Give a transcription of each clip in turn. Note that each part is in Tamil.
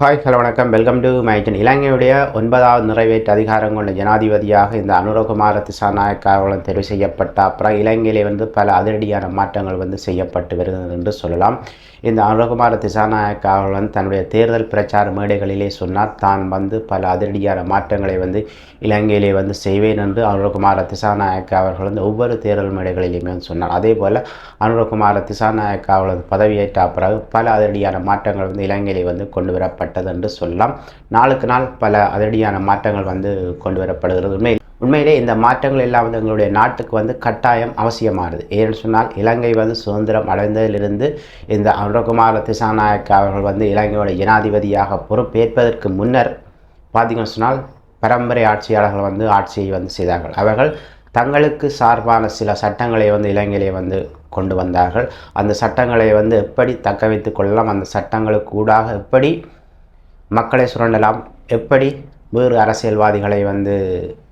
ஹாய் ஹலோ வணக்கம். வெல்கம் டு மைட்டன் இலங்கையுடைய ஒன்பதாவது நிறைவேற்று அதிகாரம் கொண்ட ஜனாதிபதியாக இந்த அனுரகுமார திசாநாயக்கா அவர்களும் தெரிவு செய்யப்பட்ட அப்புறம் இலங்கையிலே வந்து பல அதிரடியான மாற்றங்கள் வந்து செய்யப்பட்டு வருகிறது என்று சொல்லலாம். இந்த அனுகுமார திசாநாயக்கா அவர்கள் வந்து தன்னுடைய தேர்தல் பிரச்சார மேடைகளிலே சொன்னார் தான் வந்து பல அதிரடியான மாற்றங்களை வந்து இலங்கையிலே வந்து செய்வேன் என்று அனுகுமார திசாநாயக்க அவர்கள் வந்து ஒவ்வொரு தேர்தல் மேடைகளிலுமே வந்து சொன்னார். அதே போல் அனுகுமார திசாநாயக்கா அவர்களது பதவியேற்ற பிறகு பல அதிரடியான மாற்றங்கள் வந்து இலங்கையிலே வந்து கொண்டு வரப்பட்டது என்று சொல்லலாம். நாளுக்கு நாள் பல அதிரடியான மாற்றங்கள் வந்து கொண்டு வரப்படுகிறது உண்மை உண்மையிலே இந்த மாற்றங்கள் எல்லாம் வந்து எங்களுடைய நாட்டுக்கு வந்து கட்டாயம் அவசியமானது. ஏன்னு சொன்னால் இலங்கை வந்து சுதந்திரம் அடைந்ததிலிருந்து இந்த அனுரகுமார திசாநாயக்க அவர்கள் வந்து இலங்கையோட ஜனாதிபதியாக பொறுப்பேற்பதற்கு முன்னர் பார்த்திங்கன்னு சொன்னால் பரம்பரை ஆட்சியாளர்கள் வந்து ஆட்சியை வந்து செய்தார்கள். அவர்கள் தங்களுக்கு சார்பான சில சட்டங்களை வந்து இலங்கையிலே வந்து கொண்டு வந்தார்கள். அந்த சட்டங்களை வந்து எப்படி தக்க வைத்து கொள்ளலாம்? அந்த சட்டங்களுக்கு ஊடாக எப்படி மக்களை சுரண்டலாம்? எப்படி வேறு அரசியல்வாதிகளை வந்து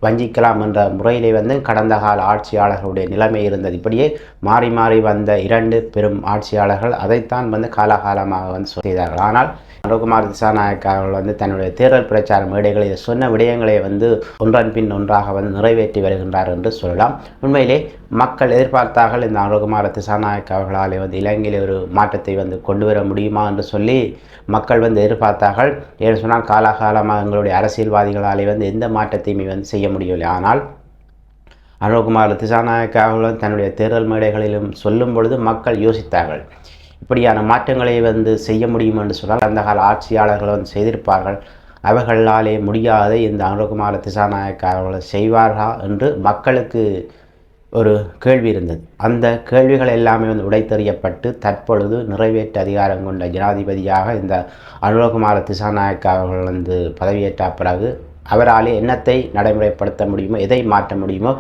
வஞ்சிக்கலாம் என்ற முறையிலே வந்து கடந்த கால ஆட்சியாளர்களுடைய நிலைமை இருந்தது. இப்படியே மாறி மாறி வந்த இரண்டு பெரும் ஆட்சியாளர்கள் அதைத்தான் வந்து காலகாலமாக வந்து செய்தார்கள். ஆனால் அனுகுமார் திசாநாயக் அவர்கள் வந்து தன்னுடைய தேர்தல் பிரச்சார மேடைகளில் சொன்ன விடயங்களை வந்து ஒன்றன் பின் ஒன்றாக வந்து நிறைவேற்றி வருகின்றார் என்று சொல்லலாம். உண்மையிலே மக்கள் எதிர்பார்த்தார்கள் இந்த அனுகுமார திசாநாயக் அவர்களாலே வந்து இலங்கையில் ஒரு மாற்றத்தை வந்து கொண்டு வர முடியுமா என்று சொல்லி மக்கள் வந்து எதிர்பார்த்தார்கள். ஏன்னு சொன்னால் காலாகாலமாக எங்களுடைய அரசியல்வாதிகளாலே வந்து எந்த மாற்றத்தையுமே வந்து செய்ய முடியவில்லை. ஆனால் அனுகுமார் திசாநாயக் அவர்களும் தன்னுடைய தேர்தல் மேடைகளிலும் சொல்லும் பொழுது மக்கள் யோசித்தார்கள் இப்படியான மாற்றங்களை வந்து செய்ய முடியும் என்று சொன்னால் அந்த கால ஆட்சியாளர்கள் வந்து செய்திருப்பார்கள் அவர்களாலே முடியாத இந்த அனுகுமார திசாநாயக்க அவர்கள் செய்வார்களா என்று மக்களுக்கு ஒரு கேள்வி இருந்தது. அந்த கேள்விகள் எல்லாமே வந்து உடைத்தெறியப்பட்டு தற்பொழுது நிறைவேற்று அதிகாரம் கொண்ட ஜனாதிபதியாக இந்த அனுரகுமார திசாநாயக்க அவர்கள் வந்து பதவியேற்ற பிறகு அவராலே என்னத்தை நடைமுறைப்படுத்த முடியுமோ எதை மாற்ற முடியுமோ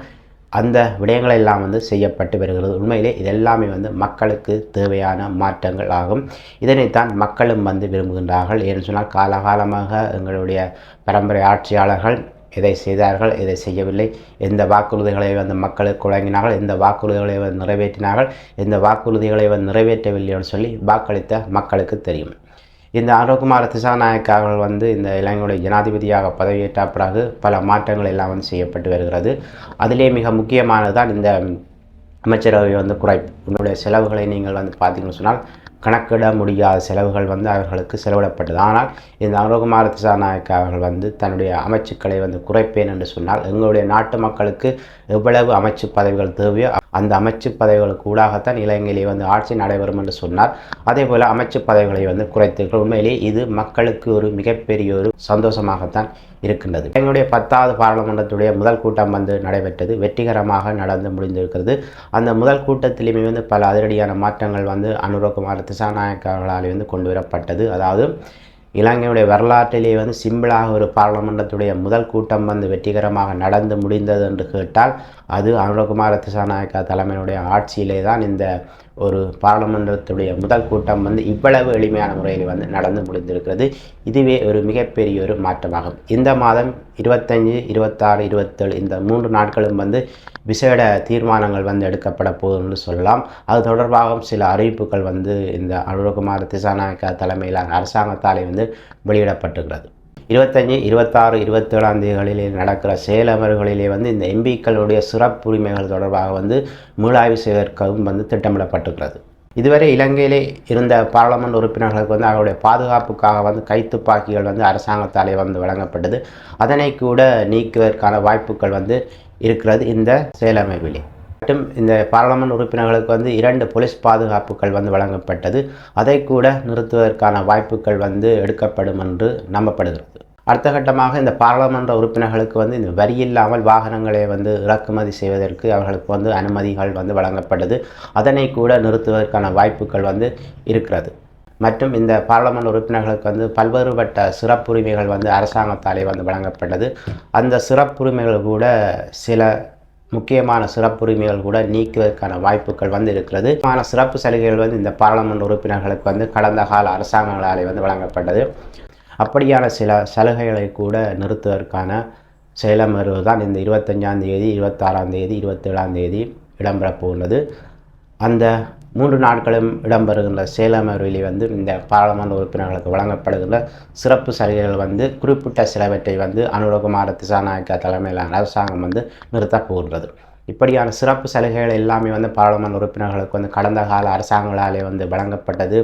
அந்த விடயங்கள் எல்லாம் வந்து செய்யப்பட்டு வருகிறது. உண்மையிலே இதெல்லாமே வந்து மக்களுக்கு தேவையான மாற்றங்கள் ஆகும். இதனைத்தான் மக்களும் வந்து விரும்புகின்றார்கள். ஏன்னு சொன்னால் காலகாலமாக எங்களுடைய பரம்பரை ஆட்சியாளர்கள் எதை செய்தார்கள் எதை செய்யவில்லை. எந்த வாக்குறுதிகளை வந்து மக்களுக்கு வழங்கினார்கள் எந்த வாக்குறுதிகளை வந்து நிறைவேற்றினார்கள் எந்த வாக்குறுதிகளை வந்து நிறைவேற்றவில்லைன்னு சொல்லி வாக்களித்த மக்களுக்கு தெரியும். இந்த அனுகுமார திசாநாயக் அவர்கள் வந்து இந்த இலங்கையுடைய ஜனாதிபதியாக பதவியேற்ற பிறகு பல மாற்றங்கள் எல்லாம் வந்து செய்யப்பட்டு வருகிறது. அதிலே மிக முக்கியமானது தான் இந்த அமைச்சரவை வந்து குறைப்பு. உன்னுடைய செலவுகளை நீங்கள் வந்து பார்த்தீங்கன்னு சொன்னால் கணக்கிட முடியாத செலவுகள் வந்து அவர்களுக்கு செலவிடப்பட்டது. ஆனால் இந்த அனுகுமார திசாநாயக்க அவர்கள் வந்து தன்னுடைய அமைச்சுக்களை வந்து குறைப்பேன் என்று சொன்னால் எங்களுடைய நாட்டு மக்களுக்கு எவ்வளவு அமைச்சு பதவிகள் தேவையோ அந்த அமைச்சு பதவிகளுக்கு ஊடாகத்தான் இலங்கையிலே வந்து ஆட்சி நடைபெறும் என்று சொன்னார். அதே போல் அமைச்சு பதவிகளை வந்து குறைத்தீர்கள் உண்மையிலே இது மக்களுக்கு ஒரு மிகப்பெரிய ஒரு சந்தோஷமாகத்தான் இருக்கின்றது. எங்களுடைய பத்தாவது பாராளுமன்றத்துடைய முதல் கூட்டம் வந்து நடைபெற்றது. வெற்றிகரமாக நடந்து முடிந்திருக்கிறது. அந்த முதல் கூட்டத்திலுமே வந்து பல அதிரடியான மாற்றங்கள் வந்து அனுரகுமார் திசாநாயக் அவர்களால் வந்து கொண்டு வரப்பட்டது. அதாவது இலங்கையுடைய வரலாற்றிலேயே வந்து சிம்பிளாக ஒரு பாராளுமன்றத்துடைய முதல் கூட்டம் வந்து வெற்றிகரமாக நடந்து முடிந்தது என்று கேட்டால் அது அனுரகுமார திசாநாயக்கா தலைமையினுடைய ஆட்சியிலே தான் இந்த ஒரு பாராளுமன்றத்துடைய முதல் கூட்டம் வந்து இவ்வளவு எளிமையான முறையில் வந்து நடந்து முடிந்திருக்கிறது. இதுவே ஒரு மிகப்பெரிய ஒரு மாற்றமாகும். இந்த மாதம் இருபத்தஞ்சி இருபத்தாறு இருபத்தேழு இந்த மூன்று நாட்களும் வந்து விசேட தீர்மானங்கள் வந்து எடுக்கப்பட போகுதுன்னு சொல்லலாம். அது தொடர்பாக சில அறிவிப்புகள் வந்து இந்த அனுரகுமார் திசாநாயக்கா தலைமையிலான அரசாங்கத்தாலே வந்து வெளியிடப்பட்டுகிறது இருபத்தஞ்சி இருபத்தாறு இருபத்தேழாம் தேதிகளிலே நடக்கிற செயலமர்களிலே வந்து இந்த எம்பிக்களுடைய சிறப்புரிமைகள் தொடர்பாக வந்து மீளாய்வு செய்வதற்கும் வந்து திட்டமிடப்பட்டிருக்கிறது. இதுவரை இலங்கையிலே இருந்த பாராளுமன்ற உறுப்பினர்களுக்கு வந்து அவருடைய பாதுகாப்புக்காக வந்து கைத்துப்பாக்கிகள் வந்து அரசாங்கத்தாலே வந்து வழங்கப்பட்டது. அதனை கூட நீக்குவதற்கான வாய்ப்புகள் வந்து இருக்கிறது இந்த செயலமைவிலே மட்டும் இந்த பாராளுமன்ற உறுப்பினர்களுக்கு வந்து இரண்டு போலீஸ் பாதுகாப்புகள் வந்து வழங்கப்பட்டது. அதை கூட நிறுத்துவதற்கான வாய்ப்புகள் வந்து எடுக்கப்படும் என்று நம்பப்படுகிறது. அடுத்த கட்டமாக இந்த பாராளுமன்ற உறுப்பினர்களுக்கு வந்து இந்த வரி இல்லாமல் வாகனங்களை வந்து இறக்குமதி செய்வதற்கு அவர்களுக்கு வந்து அனுமதிகள் வந்து வழங்கப்பட்டது. அதனை கூட நிறுத்துவதற்கான வாய்ப்புகள் வந்து இருக்கிறது. மற்றும் இந்த பாராளுமன்ற உறுப்பினர்களுக்கு வந்து பல்வேறுபட்ட சிறப்புரிமைகள் வந்து அரசாங்கத்தாலே வந்து வழங்கப்பட்டது. அந்த சிறப்புரிமைகள் கூட சில முக்கியமான சிறப்புரிமைகள் கூட நீக்குவதற்கான வாய்ப்புகள் வந்து இருக்கிறது ஆனால் சிறப்பு சலுகைகள் வந்து இந்த பாராளுமன்ற உறுப்பினர்களுக்கு வந்து கடந்த கால அரசாங்கங்களாலே வந்து வழங்கப்பட்டது. அப்படியான சில சலுகைகளை கூட நிறுத்துவதற்கான செயலமர்வு தான் இந்த இருபத்தஞ்சாம் தேதி இருபத்தாறாம் தேதி இருபத்தேழாம் தேதி இடம்பெறப் போகிறது அந்த மூன்று நாட்களும் இடம்பெறுகின்ற சேலமருவிலே வந்து இந்த பாராளுமன்ற உறுப்பினர்களுக்கு வழங்கப்படுகின்ற சிறப்பு சலுகைகள் வந்து குறிப்பிட்ட சிலவற்றை வந்து அனுரகுமார திசாநாயக்கா தலைமையிலான அரசாங்கம் வந்து நிறுத்தப் போகின்றது. இப்படியான சிறப்பு சலுகைகள் எல்லாமே வந்து பாராளுமன்ற உறுப்பினர்களுக்கு வந்து கடந்த கால அரசாங்கங்களாலே வந்து வழங்கப்பட்டது.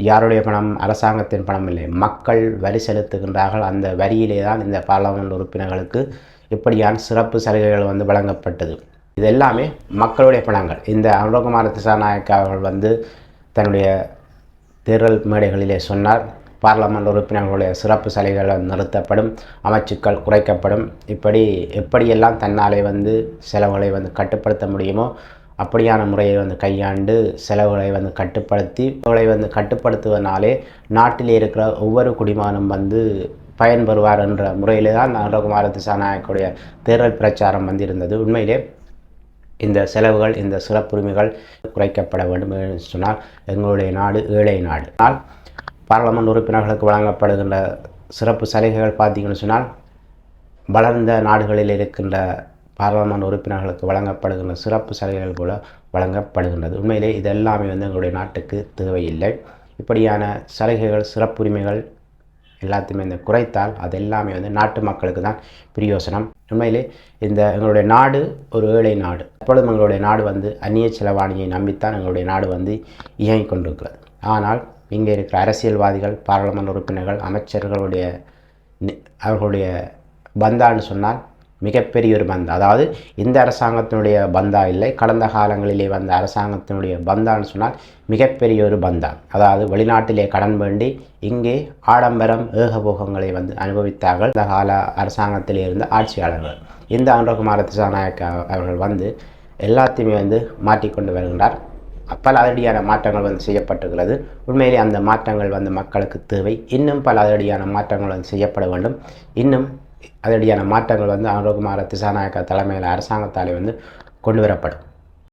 யாருடைய பணம்? அரசாங்கத்தின் பணம் இல்லை. மக்கள் வரி செலுத்துகின்றார்கள். அந்த வரியிலே தான் இந்த பாராளுமன்ற உறுப்பினர்களுக்கு இப்படியான சிறப்பு சலுகைகள் வந்து வழங்கப்பட்டது. இது எல்லாமே மக்களுடைய பணங்கள் இந்த அனுரகுமார திசாநாயக்கா அவர்கள் வந்து தன்னுடைய தேர்தல் மேடைகளிலே சொன்னார். பார்லமெண்ட் உறுப்பினர்களுடைய சிறப்பு சலுகைகள் நிறுத்தப்படும் அமைச்சுக்கள் குறைக்கப்படும். இப்படி எப்படியெல்லாம் தன்னாலே வந்து செலவுகளை வந்து கட்டுப்படுத்த முடியுமோ அப்படியான முறையை வந்து கையாண்டு செலவுகளை வந்து கட்டுப்படுத்தி செலவுகளை வந்து கட்டுப்படுத்துவதனாலே நாட்டில் இருக்கிற ஒவ்வொரு குடிமகனும் வந்து பயன்பெறுவார் என்ற முறையிலே தான் நரகுமார திசாநாயக்குடைய தேர்தல் பிரச்சாரம் வந்திருந்தது. உண்மையிலே இந்த செலவுகள் இந்த சிறப்புரிமைகள் குறைக்கப்பட வேண்டும் என்று சொன்னால் எங்களுடைய நாடு ஏழை நாடு. ஆனால் பாராளுமன்ற உறுப்பினர்களுக்கு வழங்கப்படுகின்ற சிறப்பு சலுகைகள் பார்த்தீங்கன்னு சொன்னால் வளர்ந்த நாடுகளில் இருக்கின்ற பாராளுமன்ற உறுப்பினர்களுக்கு வழங்கப்படுகின்ற சிறப்பு சலுகைகள் போல வழங்கப்படுகின்றது. உண்மையிலே இது எல்லாமே வந்து எங்களுடைய நாட்டுக்கு தேவையில்லை. இப்படியான சலுகைகள் சிறப்புரிமைகள் எல்லாத்தையுமே இந்த குறைத்தால் அது எல்லாமே வந்து நாட்டு மக்களுக்கு தான் பிரயோசனம். உண்மையிலே இந்த எங்களுடைய நாடு ஒரு ஏழை நாடு. எப்பொழுதும் எங்களுடைய நாடு வந்து அந்நிய செலவாணியை நம்பித்தான் எங்களுடைய நாடு வந்து இயங்கிக் கொண்டிருக்கிறது. ஆனால் இங்கே இருக்கிற அரசியல்வாதிகள் பாராளுமன்ற உறுப்பினர்கள் அமைச்சர்களுடைய அவர்களுடைய பந்தான்னு சொன்னால் மிகப்பெரிய ஒரு பந்தா. அதாவது இந்த அரசாங்கத்தினுடைய பந்தா இல்லை. கடந்த காலங்களிலே வந்த அரசாங்கத்தினுடைய பந்தான்னு சொன்னால் மிகப்பெரிய ஒரு பந்தா. அதாவது வெளிநாட்டிலே கடன் வேண்டி இங்கே ஆடம்பரம் ஏகபோகங்களை வந்து அனுபவித்தார்கள். இந்த கால அரசாங்கத்திலே இருந்த ஆட்சியாளர்கள். இந்த அனுரகுமார திசாநாயக்க அவர்கள் வந்து எல்லாத்தையுமே வந்து மாற்றிக்கொண்டு வருகின்றார். பல அதிரடியான மாற்றங்கள் வந்து செய்யப்பட்டுகிறது உண்மையிலே அந்த மாற்றங்கள் வந்து மக்களுக்கு தேவை. இன்னும் பல அதிரடியான மாற்றங்கள் வந்து செய்யப்பட வேண்டும். இன்னும் அதிரடியான மாற்றங்கள் வந்து அனுரகுமார திசாநாயக்கா தலைமையில் அரசாங்கத்தாலே வந்து கொண்டு வரப்படும்